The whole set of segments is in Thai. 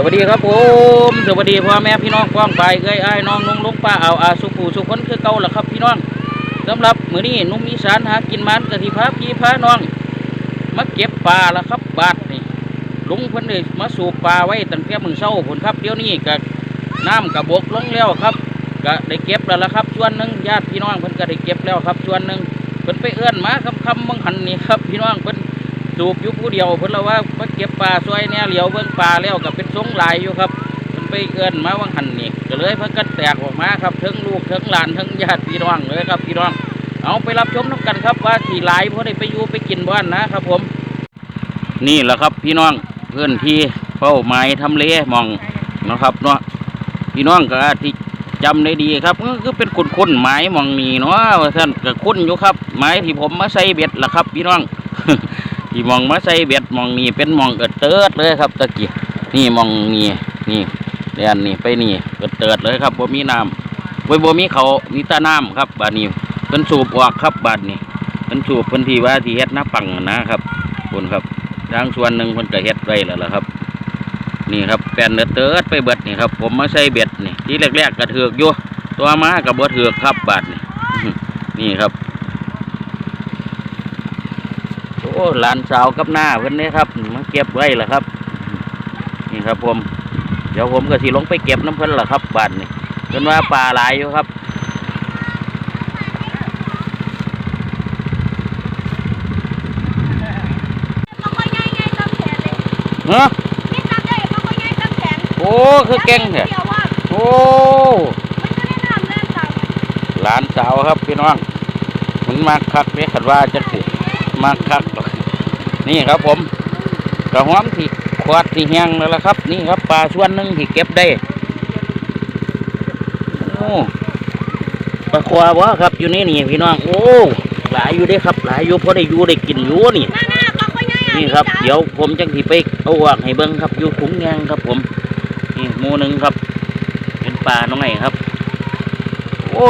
สวัสดีครับผมสวัสดีพ่อแม่พี่น้องกว้างไปเอ้ยไอ้น้องนุ่งลุกป้าเอาอาสุขูสุขคนคือเก่าละครับพี่น้องสำหรับมื้อนี้นุ่มอีสานหากินมันกะทิพาพี่พาน้องมาเก็บปลาละครับบาดนี่ลุงเพิ่นเลยมาสูบปลาไว้ตั้งแต่มื้อเช้าพุ่นครับเดี๋ยวนี้ก็น้ำกระบกลงแล้วครับก็ได้เก็บแล้วละครับส่วนหนึ่งญาติพี่น้องเพิ่นก็ได้เก็บแล้วครับส่วนหนึ่งเพิ่นไปเอื้อนมาคำคำบังหันนี่ครับพี่น้องเพิ่น สูบยู่ผู้เดียวเพิ่นละว่ามาเก็บปลาซอยเนี่ยเหลียวเบิ่งปลาแล้วก็เป็นทรงหลายอยู่ครับเพิ่นไปเอื้อนมาวังหันนี่ก็เลยเพิ่นก็แตกออกมาครับทั้งลูกทั้งหลานทั้งญาติพี่น้องเลยครับพี่น้อง เอาไปรับชมน้ำกันครับว่าที่หลายพอได้ไปอยู่ไปกินบ้านนะครับ ผม นี่แหละครับพี่น้องเพื่อนที่เป้าหมายทำเลมองนะครับเนาะพี่น้องก็จที่จำได้ดีครับก็คือเป็นคุ้นๆหมายหมองนี่เนาะท่านก็คุ้นอยู่ครับหมายที่ผมมาใส่เบ็ดล่ะครับ พี่น้อง ที่มองมาใส่เบ็ดมองนี่เป็นมองเกิดเติดเลยครับตะกี้นี่มองนี่นี่เรียนนี่ไปนี่เกิดเติดเลยครับบ่มีน้ำไว้บ่มีเขามีแตาน้ำครับบาดนี้เป็นสูบออกครับบาดนี้เป็นสูบเพิ่นที่ว่าที่เฮ็ดน้าปังนะครับคุณครับทางส่วนหนึ่งเพิ่นก็เฮ็ดไว้แล้วล่ะครับ นี่ครับแป้นเติดเติดไปเบิดนี่ครับ ผมมาใส่เบ็ดนี่ที่แรกๆก็ถือกอยู่ตัวมากับบ่ถือกครับบาดนี่นี่ครับ โอ้หลานสาวกับหน้าเพิ่นนี่ครับมาเก็บไว้ล่ะครับ นี่ครับผมเดี๋ยวผมก็สิลงไปเก็บน้ำเพิ่นล่ะครับบ้าดนี่เพิ่นว่าปลาหลายอยู่ครับเขาก็ง่ายง่ายตามแขนเลยฮะนี่จับได้เขาก็ง่ายตามแขนโอ้คือเก่งแท้เดียวว่าโอ้มันก็ได้น้ำแน่นตามหลานสาวครับพี่น้องมันมาคักเนี่ยขัดว่าจังสิมาคัก นี่ครับผมกระหอมที่ขวดที่แห้งแล้วล่ะครับ นี่ครับปลาส่วนหนึ่งที่เก็บได้โอ้ปลาควาวะครับอยู่นี่นี่พี่น้องโอ้หลายอยู่เด้ครับ หลายอยู่พอได้อยู่ได้กินอยู่นี่หน้าหน้าเขาก็ง่ายนี่ครับ เดี๋ยวผมจังสิไปเอาออกให้เบิ้งครับอยู่ถุงยางครับผมนี่หมูหนึ่งครับ เป็นปลาน้องไงครับ โอ้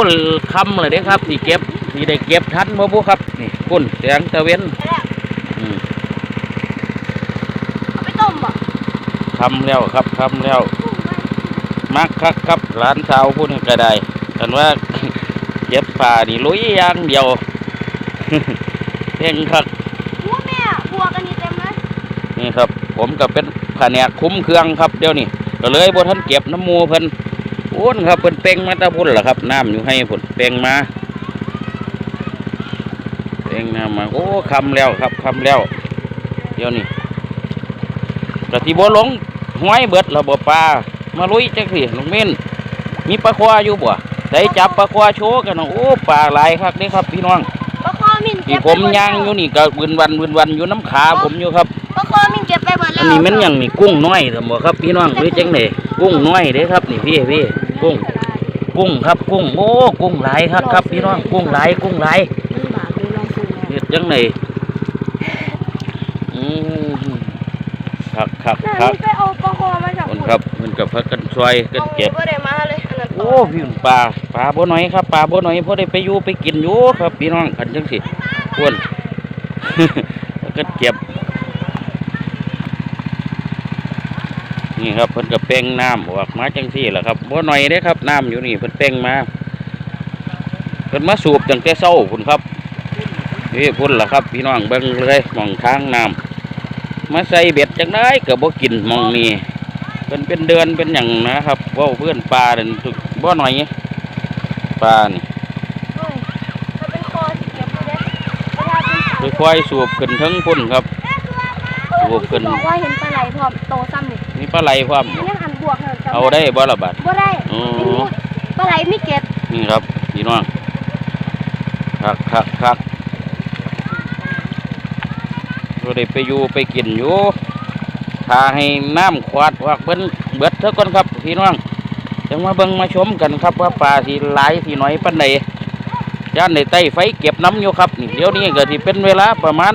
คำเลยเด้ครับที่เก็บที่ได้เก็บทันบ่บุครับนี่คุณแสงตะเวนอืม เอาไปต้มบ่ คำแล้วครับคำแล้ว มักคักครับร้านสาวพูดก็ได้กันว่าเก็บปลานี่ลุยอย่างเดียวเพ่งครับหัวแม่บัวกันนี่เต็มเลยนี่ครับ ผมก็เป็นแผนกคุ้มเครื่องครับเดี๋ยวนี้ก็เลยบ่ทันเก็บน้ำหมูเพิ่นโอ้นครับเพิ่นเป่งมาแตะพุ่นล่ะครับน้ำอยู่ให้พุ่นเป่งมาเป่งน้ำมาโอ้คำแล้วครับคำแล้ว เดี๋ยวนี้กะทิบ่ลง ห้อยเบิดระบบปลามาลุยจักสิลุงเม่นมีปลาควาอยู่บ่ได้จับปลาควาโชว์กันเนาะโอ้ปลาหลายครับนี่ครับ พี่น้องปลาคอมินที่ผมย่างอยู่นี่ก็วืนวันวืนวันอยู่น้ำขาผมอยู่ครับปลาคอมินเก็บไปหมดแล้วอันนี้มันหยังนี่กุ้งน้อยสมบ่ครับ พี่น้องหรือจังไดกุ้งน้อยเด้ครับ นี่พี่พี่กุ้ง กุ้งครับ กุ้งโอ้กุ้งหลายครับครับ พี่น้องกุ้งหลายกุ้งหลายมันบาปดูลองซูมเฮ็ดจังไดอืม คักคักคักไปเอาปลาคอมาจากคนครับ มันกับพักกันช่วยกันเก็บ ก็ได้มาเลยอันนั้นโอ้พี่ปลาปลาบ่น้อยครับปลาบ่น้อยพอได้ไปอยู่ไปกินอยู่ครับพี่น้องกันจังสิอ้วนแล้วก็เก็บ นี่ครับเพิ่นก็เป่งน้ำออกมาจังซี่แหละครับบ่น้อยเด้ครับน้ำอยู่นี่เพิ่นเป่งมาเพิ่นมาสูบตั้งแต่เช้าพุ่นครับนี่พุ่นล่ะครับ พี่น้องเบิ่งเลยหมองทางน้ำ มาใส่เบ็ดจังได้ก็บ่กินหมองนี้เพิ่นเป็นเดือนเป็นหยังนะครับเว้าเพื่อนปลาเด่นทุกบ่น้อยปลานี่เฮ้ยถ้าเป็นคอสิเก็บไปเลยถ้าเป็นค่อยๆสูบขึ้นเทั้งพุ่นครับสูบขึ้นบอกว่าเห็นปลาไหลพร้อมโตซ้ำนี่มีปลาไหลพร้อมมันยังอันบวกเลยเอาได้บ่ละบาดบ่ได้อ๋อปลาไหลไม่เก็บนี่ครับพี่น้องคักคักคัก เราได้ไปอยู่ไปกินอยู่ถ้าให้น้ำขวาดวักเบิ้นเบิดเท่ากันครับพี่น้องจังมาเบิ่งมาชมกันครับว่าปลาสีหลายสีน้อยปันใดย่านในใต้ไฟเก็บน้ำอยู่ครับนี่เดี๋ยวนี้ก็ที่เป็นเวลาประมาณ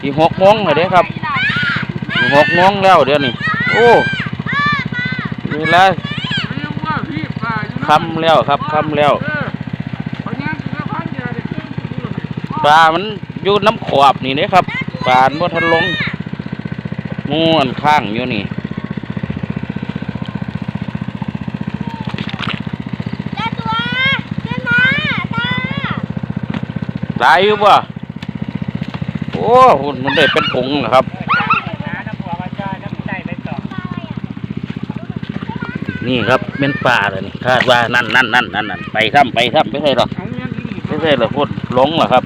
ที่หกโมงเลยเด้ครับหกโมงแล้วเดี๋ยวนี้โอ้เวลาค่ำแล้วครับค่ำแล้วปลามันอยู่น้ำขอบนี่นะครับ การบ่ท่านลงม้วนข้างอยู่นี่ตามาตาตายอยู่ปะโอ้หุ่นมันได้เป็นผงนะครับ นี่ครับเป็นปลาเลยนี่คาดว่านั่นนั่นนั่นนั่นนั่นไปซ้ำไปซ้ำไม่ใช่หรอกไม่ใช่หรอกพุ่นหลงเหรอครับ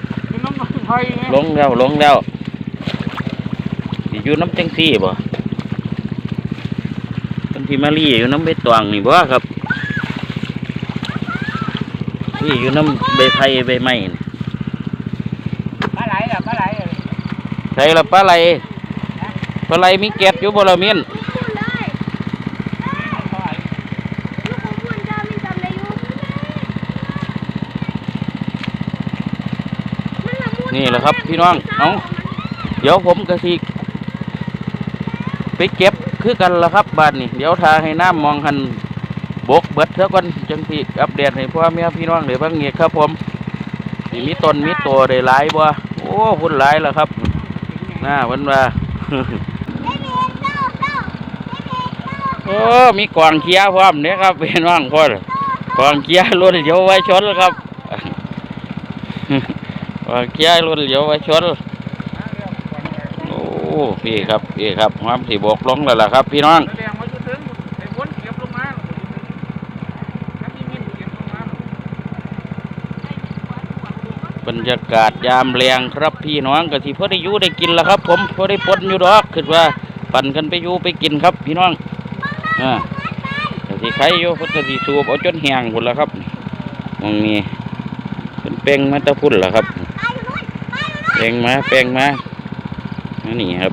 หลงแล้วหลงแล้ว อยู่น้ำจังซี่บ่เป็นที่มารีอยู่น้ำใบตองนี่บ่ครับนี่อยู่น้ำใบไผ่ใบไม้นี่ปลาไหลเหรอปลาไหลเหรอใช่ละปลาไหลปลาไหลมีเกล็ดอยู่บ่ละเมียนพูดเลยลูกของพูดจะมีจำได้อยู่มันละมุนนี่แหละครับพี่น้อง เอาเดี๋ยวผมกะสิ ไปเก็บคือกันละครับบ้านนี้เดี๋ยวทาให้น้ำมองหันบกเบิดเท่ากันจังสิอัปเดตให้พ่อแม่พี่น้องเดี๋ยวบางเงียครับผมมีต้นมีตัวได้หลายบ่โอ้พุ่นหลายแล้วครับน่าวันว่าโอ้มีกวางเคียพร้อมเนี่ยครับพี่น้องพ่อกวางเคียรุ่นเยวไว้ชนล้วครับกวางเคียรุ่นเยวไว้ชน อ้พี่ครับพี่ครับความสีบกลงแล้วล่ะครับ พี่น้องแรงมาจุดถึงไอ้วนเก็บลงมาบรรยากาศยามแรงครับพี่น้องก็ที่พอได้อยู่ได้กินแล้วครับ ผมพอได้ปนอยู่ดอกคือว่าปั่นกันไปอยู่ไปกินครับ พี่น้องอ่าก็ที่ใครอยู่เพิ่นก็สิสูบเอาจนแห้งหมดแล้วครับมองนี้เป็นเป้งมาตะพุ่นแล้วครับเป้งมาเป้งมา นนี่ครับ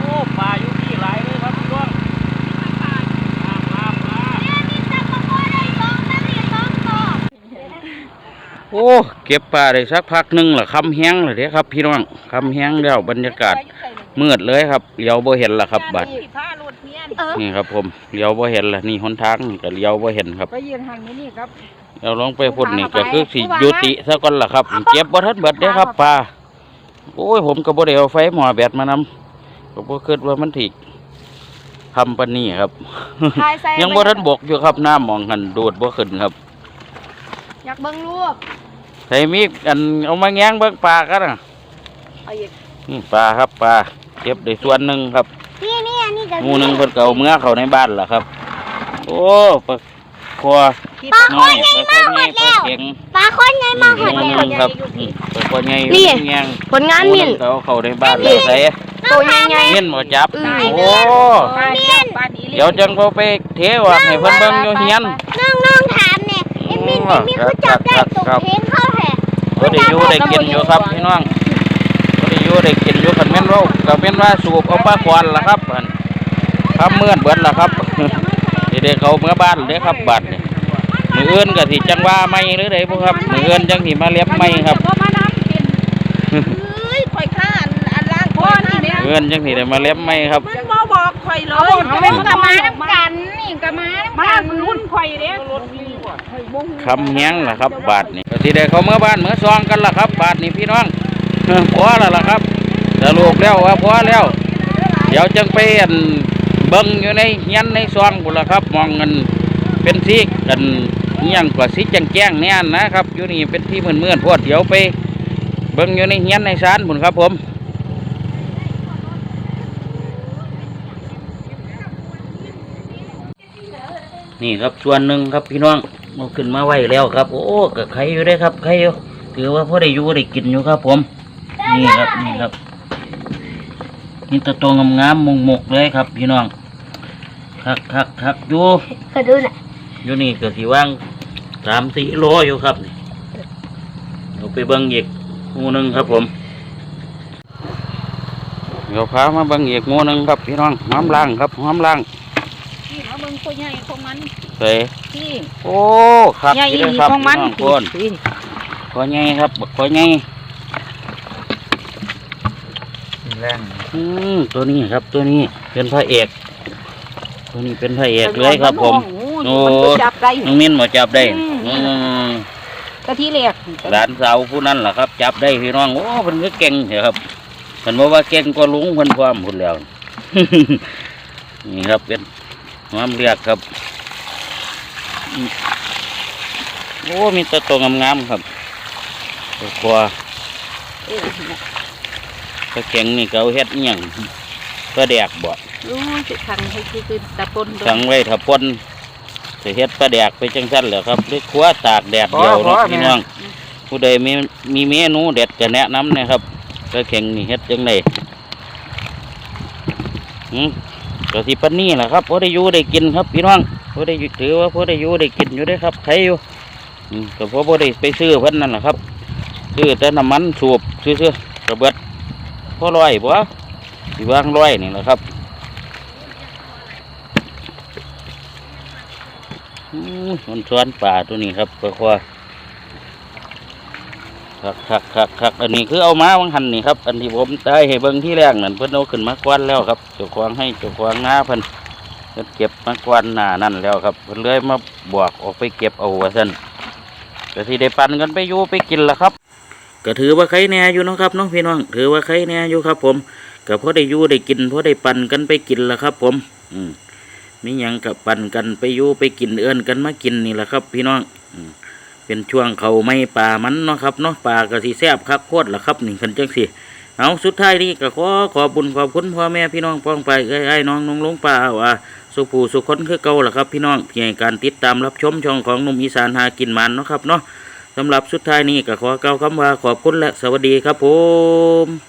โอ้ปลาอยู่ที่หลายเลยครับพี่น้องมามามา โอ้เก็บปลาได้สักพักหนึ่งล่ะคำแห้งเลยเด้ครับ พี่น้องคำแห้งแล้วบรรยากาศมืดเลยครับเลี้ยวบ่เห็นละครับบัดผ้าหลุดเนียนเออนี่ครับผมเลี้ยวบ่เห็นละนี่หนทางนี่ก็เลี้ยวบ่เห็นครับไปยืนห่างนี้นี่ครับเราลองไปพุ่นนี่ก็คือสิยุติซะก่อนล่ะครับเก็บบ่ทันเบิดเด้ครับปลาโอ้ยผมก็บ่ได้เอาไฟหม้อแบตมานำก็บ่คิดว่ามันถิทำปานนี้ครับ ยังบ่ทันบกอยู่ครับน้ำมองหันโดดบ่ขึ้นครับ อยากเบิ่งรูป ใส่มีดอันเอามาแง้งเบิ่งปลากันน่ะเอาอีกนี่ปลาครับปลาเก็บได้ส่วนหนึ่งครับนี่นี่อันนี้ก็หมูหนึ่งเพิ่นก็เอาเมื่อเข้าในบ้านล่ะครับ โอ้ปลาคอปลาคน้อนยใหญ่ปลาคมาอกใหญ่ปลาหมดแล้วเข็งปลาคนใหญ่มากหมดหมูแล้วหนึ่งครับอืมปลาคอใหญ่นี่ แงงผลงานหมินงก็เอาเข้าในบ้านเลยใส่ตัวใหญ่ใหญ่เม่นบ่จับ อืม โอ้ ปลาเนียนปลาดีเดี๋ยวจังพอไปเทว่าให้เพิ่นเบิ่งอยู่เฮียน น้องน้องถามเนี่ยไอ้มินไอ้มินเขาจับได้ตรงเพลงเข้า แห่บ่ได้อยู่ได้กินอยู่ครับพี่น้องบ่ได้อยู่ได้กินอยู่คันแม่นว่าก็แม่นว่าสูบเอาปลาควันล่ะครับอันทำเมื่อนเบิดล่ะครับสิได้เขาเมื่อบ้านเด้อครับบัดนี่มืออื่นก็สิจังว่าไม่หรือไดบ่ครับมืออื่นจังสิมาเลี้ยงไม่ครับก็มาน้ำกินเฮ้ยข่อยข้าอันอันล่างพ่อนี่เนี่ยมืออื่นจังสิได้มาเลี้ยงไม่ครับมันบ่บอกข่อยเลยมันก็มาน้ำกันนี่ ก็มามารุ่นข่อยเด้รถมีว่ะข่อยบ่ฮู้คำแห้งล่ะครับ บาทนี่ก็สิได้เขาเมื่อบ้านเมื่อซองกันล่ะครับ บาทนี่พี่น้องพอแล้วล่ะครับสรุปแล้วว่าพอแล้ว เดี๋ยวจังไปอันเบิ่งอยู่ในเฮียนในซองพุ่นล่ะครับ มองกันเป็นที่กันเฮียงกว่าสิจังแจ้งแน่นนะครับอยู่นี่เป็นที่เมื่อนๆพวดเดี๋ยวไป เบิ่งอยู่ในเฮียนในศาลพุ่นครับผม นี่ครับส่วนหนึ่งครับพี่น้องเอาขึ้นมาไว้แล้วครับ โอ้กับใครอยู่ได้ครับใครอยู่ถือว่าพอได้อยู่ได้กินอยู่ครับ ผม นี่ครับนี่ครับนี่ตะตัวงามๆมงมกๆเลยครับ พี่น้องคักคักคักอยู่ก็ดูน่ะอยู่นี่ก็สิว่างสสามสี่โลอยู่ครับนี่เราไปเบิ้งอีกงูหนึ่งครับผมเดี๋ยวพามาเบิ้งอีกงูหนึ่งครับพี่น้องหอมล่างครับหอมล่างนี่ เอาเบิ่งตัวใหญ่ของมันใส่ที่โอ้ครับใหญ่นี่อีเด้อครับของมันพี่น้องคนที่ขอใหญ่ครับบักขอใหญ่แรงอืมตัวนี้ครับ ตัวนี้เป็นพระเอก ตัวนี้เป็นพระเอกเลยครับ ผมโอ้มันก็จับได้น้องมิ้นมาจับได้อืมอืมกะทีแรกหลานสาวผู้นั้นล่ะครับ จับได้พี่น้องโอ้เพิ่นก็เก่งเหรอครับเพิ่นบอกว่าเก่งก็ลุงเพิ่นความพุ่นแล้วนี่ครับเป็น ความเรียกครับอืมโอ้ มีแตะตัวงามๆครับตัวครัวเออก็เก่งนี่เขาเฮ็ดอิหยังก็แดกบ่รู้สิทันให้คือคือตะปนสั่งไว้ถ้าป่นจะเฮ็ดปลาแดกไปจังซั่นแหละครับหรือครัวตากแดดเดียวเนาะพี่น้องผู้ใดมีมีเมนูเด็ดจะแนะนำนะครับก็เข่งนี่เฮ็ดจังไดอืม ก็สิปันนี่แหละครับพอได้อยู่ได้กินครับพี่น้องพอได้ถือว่าพอได้อยู่ได้กินอยู่ได้ครับใครอยู่ก็เพราะพอได้ไปซื้อเพิ่นนั่นแหละครับซื้อแต่น้ำมันสูบซื้อๆกระเบิดพอร้อยบ่สิวางร้อยนี่แหละครับอืมมันชวนป่าตัวนี้ครับก็คอ คักคักคักคักอันนี้คือเอามาวังหันนี่ครับ อันที่ผมได้ให้เบิ่งที่แรกนั่นเพิ่นเอาขึ้นมากวนแล้วครับเจ้าของให้เจ้าของงาเพิ่นเพิ่นเก็บมากวนหน้านั่นแล้วครับเพิ่นเลยมาบวกออกไปเก็บเอาว่าซั่นก็สิได้ปันกันไปอยู่ไปกินละครับ ก็ถือว่าใครแน่อยู่นะครับน้องพี่น้องถือว่าใครแน่อยู่ครับ ผมก็พอได้อยู่ได้กินพอได้ปันกันไปกินละครับ ผม อืมมีหยังกับปันกันไปอยู่ไปกินเอื้อนกันมากินนี่แหละครับ พี่น้อง อืม เป็นช่วงเขาไม่ป่ามันเนาะครับเนาะป่ากระสีแซบคักโคตรละครับนี่คันจังสิเอาสุดท้ายนี่ก็ขอขอบุญขอบคุณพ่อแม่พี่น้องป้องไปไอ้ไอ้น้องน้องลงป่าว่าสุภูสุคนคือเก่าละครับ พี่น้องเพียงการติดตามรับชมช่องของนุ่มอีสานหากินมันเนาะครับเนาะสำหรับสุดท้ายนี้ก็ขอเกล่าคำว่าขอบคุณและสวัสดีครับผม